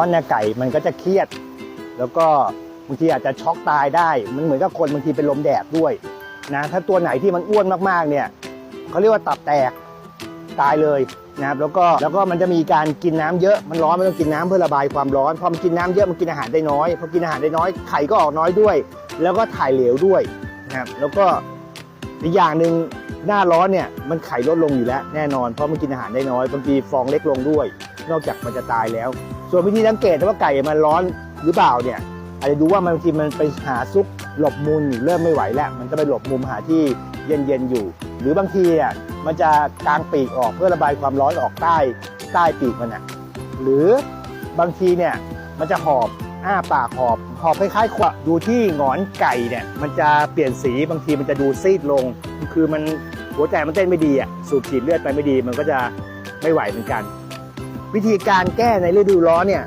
ร้อนเนี่ยไก่มันก็จะเครียด แล้วก็บางทีอาจจะช็อกตายได้ มันเหมือนกับคนบางทีเป็นลมแดดด้วยนะถ้าตัวไหนที่มันอ้วนมากๆเนี่ยเขาเรียกว่าตับแตกตายเลยนะครับแล้วก็แล้วก็มันจะมีการกินน้ำเยอะมันร้อนมันต้องกินน้ำเพื่อระบายความร้อนพอมันกินน้ำเยอะมันกินอาหารได้น้อยพอกินอาหารได้น้อยไข่ก็ออกน้อยด้วย แล้วก็ถ่ายเหลวด้วยนะครับแล้วก็อีกอย่างหนึ่งหน้าร้อนเนี่ยมันไข่ลดลงอยู่แล้วแน่นอนเพราะมันกินอาหารได้น้อยบางทีฟองเล็กลงด้วย นอกจากมันจะตายแล้ว ส่วนวิธีสังเกตว่าไก่มันร้อนหรือเปล่าเนี่ย อาจจะดูว่ามันบางทีมันไปหาซุกหลบมุมเริ่มไม่ไหวแล้ว มันก็ไปหลบมุมหาที่เย็นๆอยู่ หรือบางทีอะมันจะกางปีกออกเพื่อระบายความร้อนออกใต้ใต้ปีกมันอะหรือบางทีเนี่ยมันจะหอบอ้าปากหอบหอบคล้ายๆขวดดูที่หงอนไก่เนี่ยมันจะเปลี่ยนสีบางทีมันจะดูซีดลง คือมันหัวใจมันเต้นไม่ดีอะสูบฉีดเลือดไปไม่ดีมันก็จะไม่ไหวเหมือนกัน วิธีการแก้ในฤดูร้อนเนี่ย